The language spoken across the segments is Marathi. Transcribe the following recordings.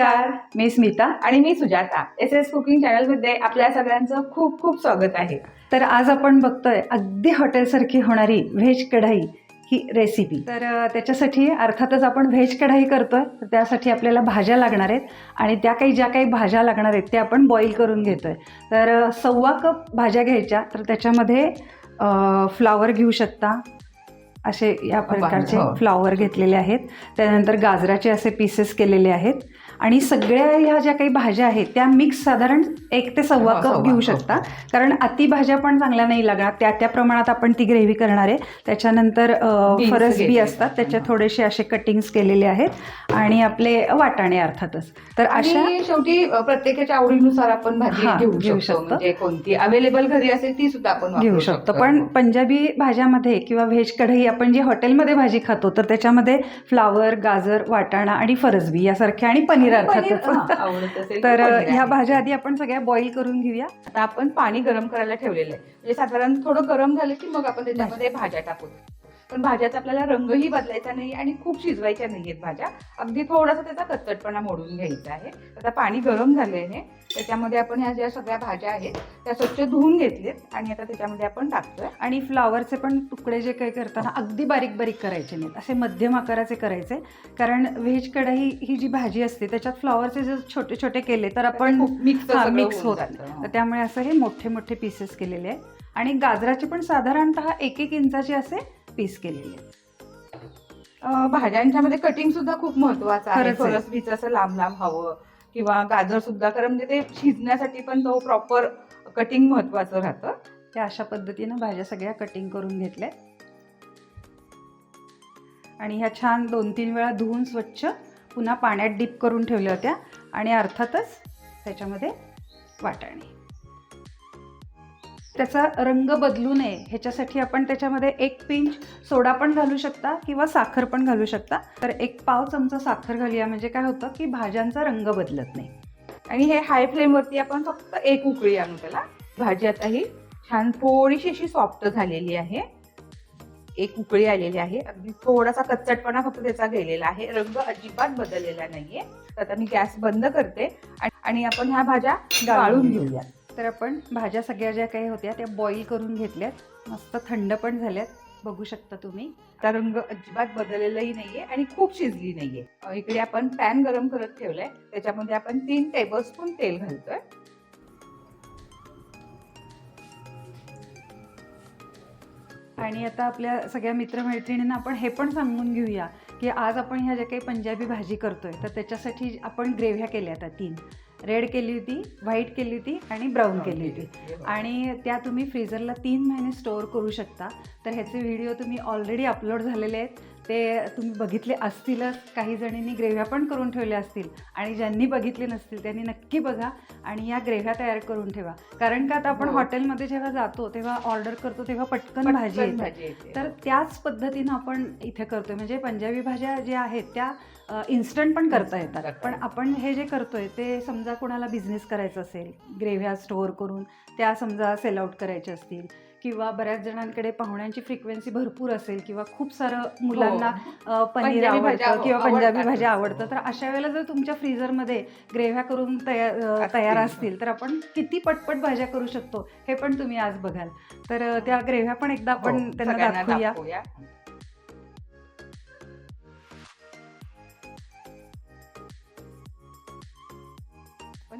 नमस्कार. मी स्मिता आणि मी सुजाता. एस एस कुकिंग चॅनलमध्ये आपल्या सगळ्यांचं खूप खूप स्वागत आहे. तर आज आपण बघतोय अगदी हॉटेलसारखी होणारी व्हेज कढाई ही रेसिपी तर त्याच्यासाठी अर्थातच आपण व्हेज कढाई करतोय तर त्यासाठी आपल्याला भाज्या लागणार आहेत आणि त्या काही ज्या काही भाज्या लागणार आहेत त्या आपण बॉईल करून घेतोय. तर सव्वा कप भाज्या घ्यायच्या तर त्याच्यामध्ये फ्लावर घेऊ शकता. असे या प्रकारचे हो. फ्लावर घेतलेले आहेत. त्यानंतर गाजराचे असे पीसेस केलेले आहेत. आणि सगळ्या ह्या ज्या काही भाज्या आहेत त्या मिक्स साधारण एक ते सव्वा हो, कप सव्वा घेऊ. शकता. कारण अति भाज्या पण चांगल्या नाही लागणार. त्या त्या प्रमाणात आपण ती ग्रेव्ही करणार आहे. त्याच्यानंतर फरस बी. असतात. त्याच्यात थोडेसे असे कटिंग्स केलेले आहेत. आणि आपले वाटाणे अर्थातच. तर अशा शेवटी प्रत्येकाच्या आवडीनुसार आपण भाजी हा, घेऊ शकतो. म्हणजे कोणती अवेलेबल घरी असेल ती सुद्धा आपण घेऊ शकतो. पण पंजाबी भाज्यामध्ये किंवा व्हेज कढई आपण जी हॉटेलमध्ये भाजी खातो तर त्याच्यामध्ये फ्लावर गाजर वाटाणा आणि फरसबी यासारख्या आणि पनीर पनीर, अर्थातच. तर. ह्या भाज्या आधी आपण सगळ्या बॉईल करून घेऊया. आता आपण पाणी गरम करायला ठेवलेलं आहे. म्हणजे साधारण थोडं गरम झालं की मग आपण त्याच्यामध्ये भाज्या टाकू. पण भाज्याचा आपल्याला रंगही बदलायचा नाही आणि खूप शिजवायच्या नाहीयेत भाज्या. अगदी थोडासा त्याचा कच्चटपणा मोडून घ्यायचा आहे. आता पाणी गरम झालेलं त्याच्यामध्ये आपण ह्या ज्या सगळ्या भाज्या आहेत त्या स्वच्छ धुवून घेतलेत आणि आता त्याच्यामध्ये आपण टाकतोय. आणि फ्लावरचे पण तुकडे जे काही करताना अगदी बारीक बारीक करायचे नाहीत. असे मध्यम आकाराचे करायचे. कारण व्हेज कढाई ही जी भाजी असते त्याच्यात फ्लावरचे जर छोटे छोटे केले तर आपण मिक्स हा, मिक्स होत तर त्यामुळे असं हे मोठे मोठे पीसेस केलेले आहे आणि गाजराचे पण साधारणतः एक एक इंचाचे असे पीस केलेले आहेत भाज्यांच्या मध्ये कटिंग सुद्धा खूप महत्वाचं आहे. फरसबीच असं लांब लांब हवं किंवा गाजर सुद्धा कारण म्हणजे ते शिजण्यासाठी पण तो प्रॉपर कटिंग महत्वाचं राहतं. त्या अशा पद्धतीनं भाज्या सगळ्या कटिंग करून घेतल्या आणि ह्या छान दोन तीन वेळा धुवून स्वच्छ पुन्हा पाण्यात डीप करून ठेवल्या होत्या आणि अर्थातच त्याच्यामध्ये वाटाणे. त्याचा रंग बदलू नये ह्याच्यासाठी आपण त्याच्यामध्ये एक पिंच सोडा पण घालू शकता किंवा साखर पण घालू शकता. तर एक पाव चमचा साखर घालूया म्हणजे काय होतं की भाज्यांचा रंग बदलत नाही. आणि हे हाय फ्लेमवरती आपण फक्त एक उकळी आणू त्याला. भाजी आता ही छान थोडीशी अशी सॉफ्ट झालेली आहे. एक उकळी आलेली आहे. अगदी थोडासा कच्चटपणा फक्त त्याचा गेलेला आहे. रंग अजिबात बदललेला नाहीये. तर आता मी गॅस बंद करते आणि- आणि आपण ह्या भाज्या गाळून घेऊया तर आपण भाज्या सगळ्या ज्या काही होत्या त्या बॉईल करून घेतल्यात. मस्त थंड पण झाल्यात. बघू शकता तुम्ही. आता रंग अजिबात बदललेलाही नाहीये आणि खूप शिजली नाहीये. इकडे आपण पॅन गरम करत ठेवलंय. त्याच्यामध्ये आपण तीन टेबलस्पून तेल घालतोय. आणि आता आपल्या सगळ्या मित्रमैत्रिणींना आपण हे पण सांगून घेऊया की आज आपण ह्या ज्या काही पंजाबी भाजी करतोय तर त्याच्यासाठी आपण ग्रेव्ह्या केल्या आता तीन. रेड केली होती व्हाईट केली होती आणि ब्राऊन केली होती. आणि त्या तुम्ही फ्रीझरला तीन महिने स्टोअर करू शकता. तर ह्याचे व्हिडिओ तुम्ही ऑलरेडी अपलोड झालेले आहेत. ते तुम्ही बघितले असतीलच. काही जणींनी ग्रेव्ह्या पण करून ठेवल्या असतील. आणि ज्यांनी बघितले नसतील त्यांनी नक्की बघा आणि या ग्रेव्ह्या तयार करून ठेवा. कारण का आता आपण हो. हॉटेलमध्ये जेव्हा जातो तेव्हा ऑर्डर करतो तेव्हा पटकन भाजी येते. येते. तर त्याच पद्धतीनं आपण इथे करतोय. म्हणजे पंजाबी भाज्या ज्या आहेत त्या इन्स्टंट पण करता येतात. पण. आपण हे जे करतोय ते समजा कोणाला बिझनेस करायचा असेल ग्रेव्ह्या स्टोअर करून त्या समजा सेल आउट करायच्या असतील. किंवा बऱ्याच जणांकडे पाहुण्यांची फ्रिक्वेन्सी भरपूर असेल किंवा खूप सारं मुलांना पनीर हो. पंजाबी भाज्या आवडतं किंवा पंजाबी. भाज्या आवडतं तर अशा वेळेला जर तुमच्या फ्रीझरमध्ये ग्रेव्ह्या करून तयार तयार असतील. तर आपण किती पटपट भाज्या करू शकतो हे पण तुम्ही आज बघाल तर त्या ग्रेव्ह्या पण एकदा आपण हो, त्यांना दाखवूया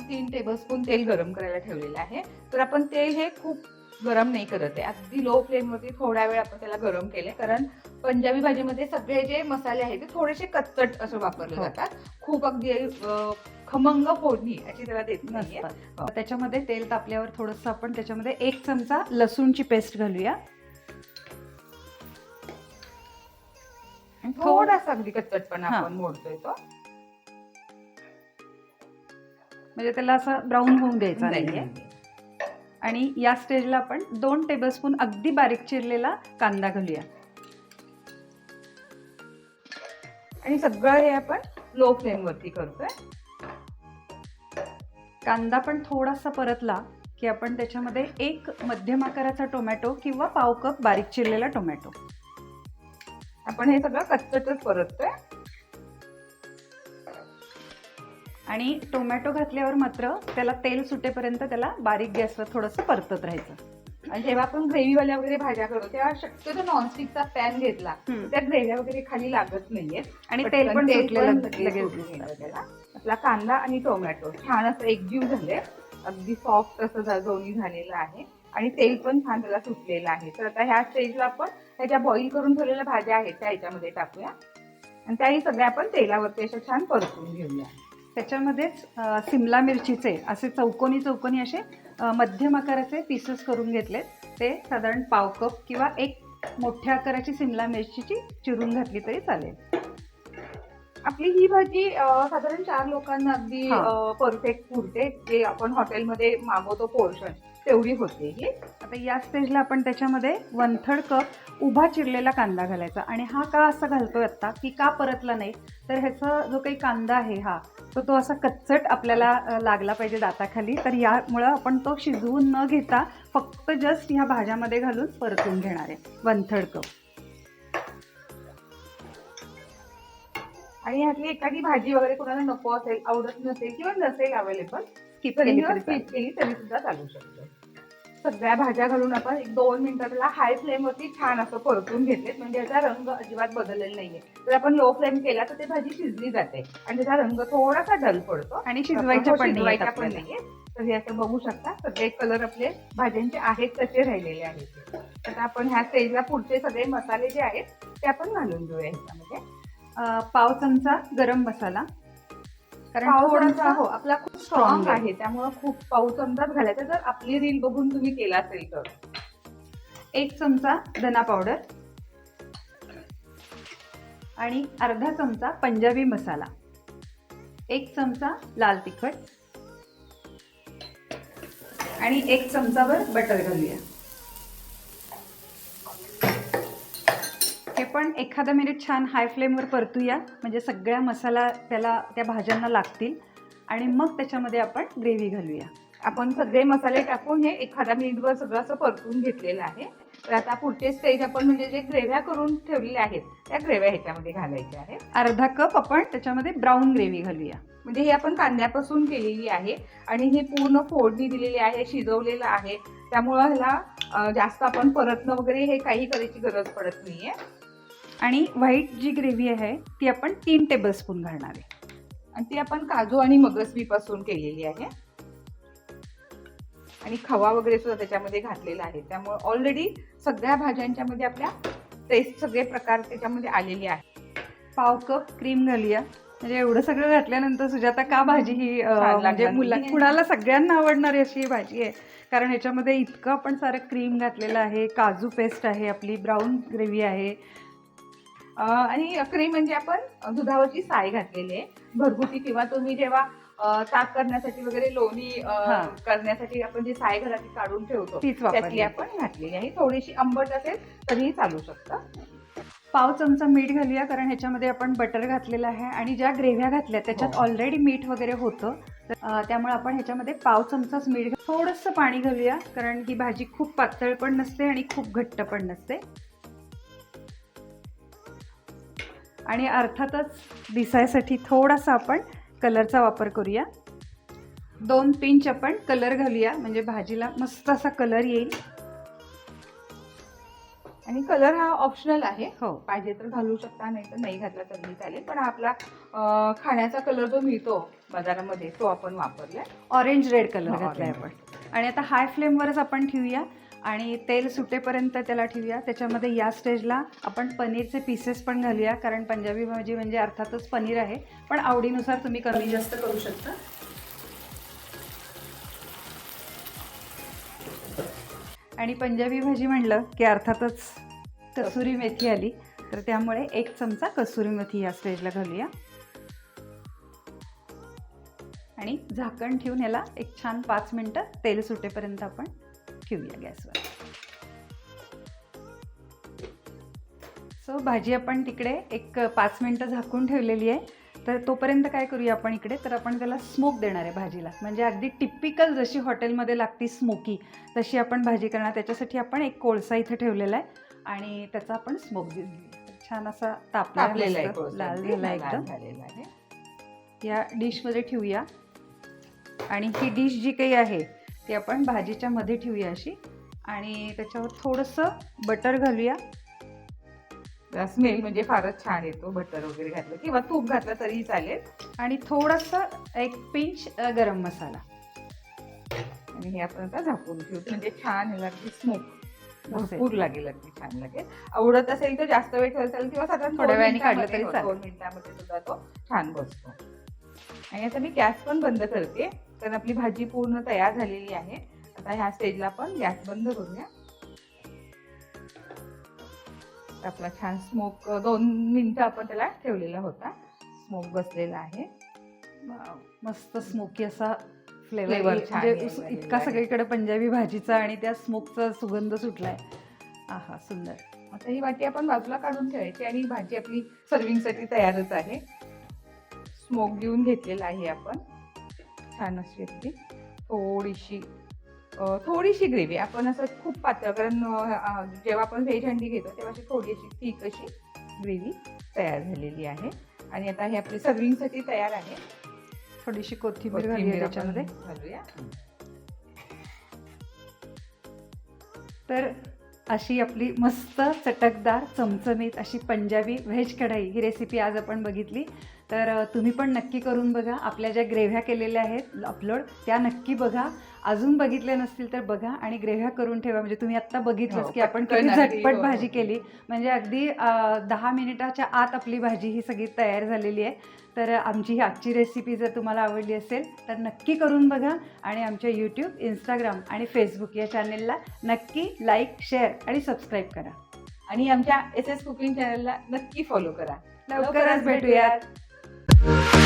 तीन टेबलस्पून तेल गरम करायला ठेवलेलं आहे तर आपण तेल हे खूप गरम नाही करत आहे. अगदी लो फ्लेम वरती थोड्या वेळ आपण त्याला गरम केले कारण पंजाबी भाजीमध्ये सगळे जे मसाले आहेत ते थोडेसे कच्चट असं वापरले हो. जातात. खूप अगदी खमंग फोडणी अशी त्याला देत नाहीये. नसतात. त्याच्यामध्ये तेल तापल्यावर थोडंसं आपण त्याच्यामध्ये एक चमचा लसूणची पेस्ट घालूया. आणि थोडासा अगदी कच्चटपणा हा. आपण मोडतोय तो. म्हणजे त्याला असं ब्राऊन होऊन द्यायचा नाहीये. नाही. आणि या स्टेजला आपण दोन टेबलस्पून अगदी बारीक चिरलेला कांदा घालूया. आणि सगळं हे आपण लो फ्लेमवरती करतोय. कांदा पण थोडासा परतला की आपण त्याच्यामध्ये एक मध्यम आकाराचा टोमॅटो किंवा पाव कप बारीक चिरलेला टोमॅटो आपण हे सगळं कच्चटच परततोय. आणि टोमॅटो घातल्यावर मात्र त्याला तेल सुटेपर्यंत त्याला बारीक गॅसवर थोडंसं परतत राहायचं. आणि जेव्हा आपण ग्रेव्हीवाल्या वगैरे भाज्या करतो तेव्हा शक्यतो नॉनस्टिकचा पॅन घेतला. त्या ग्रेव्ह्या वगैरे खाली लागत नाहीये आणि तेल पण त्याला. आपला कांदा आणि टोमॅटो छान असं एकजीव झाले. अगदी सॉफ्ट असं दोन्ही झालेलं आहे. आणि तेल पण छान त्याला सुटलेलं आहे. तर आता ह्या स्टेजला आपण ह्या बॉईल करून ठेवलेल्या भाज्या आहेत त्या ह्याच्यामध्ये टाकूया. आणि त्याही सगळ्या आपण तेलावरती अशा छान परतून घेऊया. त्याच्यामध्येच सिमला मिरचीचे असे चौकोनी चौकोनी असे मध्यम आकाराचे पीसेस करून घेतले ते साधारण पाव कप किंवा एक मोठ्या आकाराची सिमला मिरचीची चिरून घातली तरी चालेल. आपली ही भाजी साधारण चार लोकांना अगदी. परफेक्ट पुरते. जे आपण हॉटेलमध्ये मागवतो पोर्शन तेवढी होते ही. आता या स्टेजला आपण त्याच्यामध्ये वन थर्ड कप उभा चिरलेला कांदा घालायचा. आणि हा का असा घालतोय आत्ता की का परतला नाही? तर ह्याचा जो काही कांदा आहे हा तर तो असा कच्चट आपल्याला लागला पाहिजे दाताखाली. तर यामुळं आपण तो शिजवून न घेता फक्त जस्ट ह्या भाज्यामध्ये घालून परतून घेणार आहे. One third cup. आणि ह्यातली एखादी भाजी वगैरे कोणाला नको असेल आवडत नसेल किंवा नसेल अवेलेबल स्किप. केली तरी सुद्धा चालू शकते. सगळ्या भाज्या घालून आपण एक दोन मिनिटं त्याला हाय फ्लेम वरती छान असं परतून घेतलेत. म्हणजे याचा रंग अजिबात बदललेला नाहीये. जर आपण लो फ्लेम केला तर ते भाजी शिजली जाते. आणि त्याचा रंग थोडासा डल पडतो. आणि शिजवायच्या पण नाही शिजवायच्या पण नाहीये. तर हे असं बघू शकता. सगळे कलर आपले भाज्यांचे आहेत तसे राहिलेले आहेत. आता आपण ह्या स्टेजला पुढचे सगळे मसाले जे आहेत ते आपण घालून घेऊया ह्याच्यामध्ये पाव चमचा गरम मसाला. कारण थोडासा हो आपला स्ट्रॉंग आहे. त्यामुळे खूप पाव चमचाच घालायचा जर आपली रील बघून तुम्ही केला असेल तर. एक चमचा धना पावडर आणि अर्धा चमचा पंजाबी मसाला. एक चमचा लाल तिखट. आणि एक चमचाभर बटर घालूया. हे पण एखादा मिनिट छान हाय फ्लेमवर परतूया. म्हणजे सगळ्या मसाला त्याला त्या भाज्यांना लागतील. आणि मग त्याच्यामध्ये आपण ग्रेव्ही घालूया. आपण सगळे मसाले टाकून हे एखादा मिनिटभर सगळं असं परतून घेतलेलं आहे. तर आता पुढचे स्टेज आपण म्हणजे जे ग्रेव्ह्या करून ठेवलेल्या आहेत त्या ग्रेव्ह्या ह्याच्यामध्ये घालायच्या आहेत. अर्धा कप आपण त्याच्यामध्ये ब्राऊन ग्रेव्ही घालूया. म्हणजे ही आपण कांद्यापासून केलेली आहे आणि ही पूर्ण फोडणी दिलेली आहे शिजवलेलं आहे. त्यामुळं ह्याला जास्त आपण परतणं वगैरे हे काही करायची गरज पडत नाहीये. आणि व्हाईट जी ग्रेव्ही आहे ती आपण तीन टेबलस्पून घालणार आहे. आणि ती आपण काजू आणि मगजबी पासून केलेली आहे. आणि खवा वगैरे सुद्धा त्याच्यामध्ये घातलेला आहे. त्यामुळे ऑलरेडी सगळ्या भाज्यांच्या मध्ये आपल्या टेस्ट सगळे प्रकार त्याच्यामध्ये आलेले आहेत. पाव कप क्रीम घालूया म्हणजे एवढं सगळं घातल्यानंतर सुजाता का भाजी ही म्हणजे मुला. कुणाला सगळ्यांना आवडणारी अशी ही भाजी आहे. कारण ह्याच्यामध्ये इतकं आपण सारं क्रीम घातलेलं आहे. काजू पेस्ट आहे. आपली ब्राऊन ग्रेव्ही आहे. आणि क्रीम म्हणजे आपण दुधावरची साय घातलेली आहे. घरगुती किंवा तुम्ही जेव्हा ताक करण्यासाठी वगैरे लोणी हा. करण्यासाठी आपण जी साय घराची काढून ठेवतो तीच त्यातली आपण घातलेली आहे. थोडीशी आंबट असेल तरीही चालू शकतं. पाव चमचा मीठ घालूया कारण ह्याच्यामध्ये आपण बटर घातलेलं आहे आणि ज्या ग्रेव्ह्या घातल्या त्याच्यात हो. ऑलरेडी मीठ वगैरे होतं. त्यामुळे आपण ह्याच्यामध्ये पाव चमचाच मीठ थोडंसं पाणी घालूया कारण ही भाजी खूप पातळ पण नसते आणि खूप घट्ट पण नसते. आणि अर्थातच दिसायसाठी थोडासा आपण कलरचा वापर करूया. दोन पिंच आपण कलर घालूया म्हणजे भाजीला मस्त असा कलर येईल. आणि कलर हा ऑप्शनल आहे. हो. पाहिजे तर घालू शकता नाही तर नाही घातला तरी चालेल. पण आपला खाण्याचा कलर जो मिळतो बाजारामध्ये तो आपण वापरलाय ऑरेंज रेड कलर घातलाय आपण. आणि आता हाय फ्लेमवरच आपण ठेवूया. आणि तेल सुटेपर्यंत त्याला ठेवूया. त्याच्यामध्ये या स्टेजला आपण पनीरचे पीसेस पण घालूया कारण पंजाबी भाजी म्हणजे अर्थातच पनीर आहे. पण आवडीनुसार तुम्ही कमी जास्त करू शकता. आणि पंजाबी भाजी म्हणलं की अर्थातच कसुरी मेथी आली तर त्यामुळे एक चमचा कसुरी मेथी या स्टेजला घालूया. आणि झाकण ठेवून याला एक छान पाच मिनटं तेल सुटेपर्यंत आपण ठेवूया गॅसवर. सो भाजी आपण तिकडे एक पाच मिनटं झाकून ठेवलेली आहे. तर तोपर्यंत काय करूया आपण इकडे? तर आपण त्याला स्मोक देणार आहे भाजीला. म्हणजे अगदी टिपिकल जशी हॉटेलमध्ये लागती स्मोकी तशी आपण भाजी करणार. त्याच्यासाठी आपण एक कोळसा इथे ठेवलेला आहे आणि त्याचा आपण स्मोक देऊन छान असा तापला तापलेला आहे. लाल झाला एकदम. झालेला आहे. या डिशमध्ये ठेवूया. आणि ही डिश जी काही आहे ती आपण भाजीच्या मध्ये ठेवूया अशी. आणि त्याच्यावर थोडंसं बटर घालूया. स्मेल म्हणजे फारच छान येतो बटर वगैरे घातलं. किंवा तूप घातलं तरीही चालेल. आणि थोडंसं एक पिंच गरम मसाला. आणि हे आपण आता झाकून ठेवू. म्हणजे छान अगदी स्मोक भरपूर लागेल अगदी छान लागेल. आवडत असेल तर जास्त वेळ ठेवता चालेल किंवा साधारण थोड्या वेळाने काढलं तरी हो. दोन मिनिटामध्ये सुद्धा तो छान बसतो. आणि आता मी गॅस पण बंद करते. कारण आपली भाजी पूर्ण तयार झालेली आहे. आता ह्या स्टेजला आपण गॅस बंद करूया. तर आपला छान स्मोक दोन मिनिटं आपण त्याला ठेवलेला होता. स्मोक बसलेला आहे. मस्त स्मोकी असा फ्लेवर म्हणजे इतका. सगळीकडे पंजाबी भाजीचा आणि त्या स्मोकचा सुगंध सुटलाय. आहा सुंदर. आता ही वाटी आपण बाजूला काढून ठेवायची आणि भाजी आपली सर्विंगसाठी तयारच आहे. स्मोक देऊन घेतलेला आहे आपण. छान अशी आपली थोडीशी थोडीशी ग्रेव्ही. आपण असं खूप पातळ कारण जेव्हा आपण व्हेज हंडी घेतो तेव्हा अशी थोडी अशी थिक अशी ग्रेव्ही तयार झालेली आहे. आणि आता हे आपली सर्विंगसाठी तयार आहे. थोडीशी कोथिंबीर त्याच्यामध्ये. घालूया. तर अशी आपली मस्त चटकदार चमचमीत अशी पंजाबी व्हेज कढाई. ही रेसिपी आज आपण बघितली. तर तुम्ही पण नक्की करून बघा. आपल्या ज्या ग्रेव्ह्या केलेल्या आहेत अपलोड त्या नक्की बघा. अजून बघितल्या नसतील तर बघा आणि ग्रेव्ह्या करून ठेवा. म्हणजे तुम्ही आत्ता बघितलंच हो, की आपण अगदी, झटपट हो, भाजी हो. केली. म्हणजे अगदी दहा मिनिटाच्या आत आपली भाजी ही सगळी तयार झालेली आहे. तर आमची ही आजची रेसिपी जर तुम्हाला आवडली असेल तर नक्की करून बघा आणि आमच्या यूट्यूब इंस्टाग्राम आणि फेसबुक या चॅनेलला नक्की लाईक शेअर आणि सबस्क्राईब करा. आणि आमच्या एस एस कुकिंग चॅनलला नक्की फॉलो करा. लवकरच भेटूयात. Thank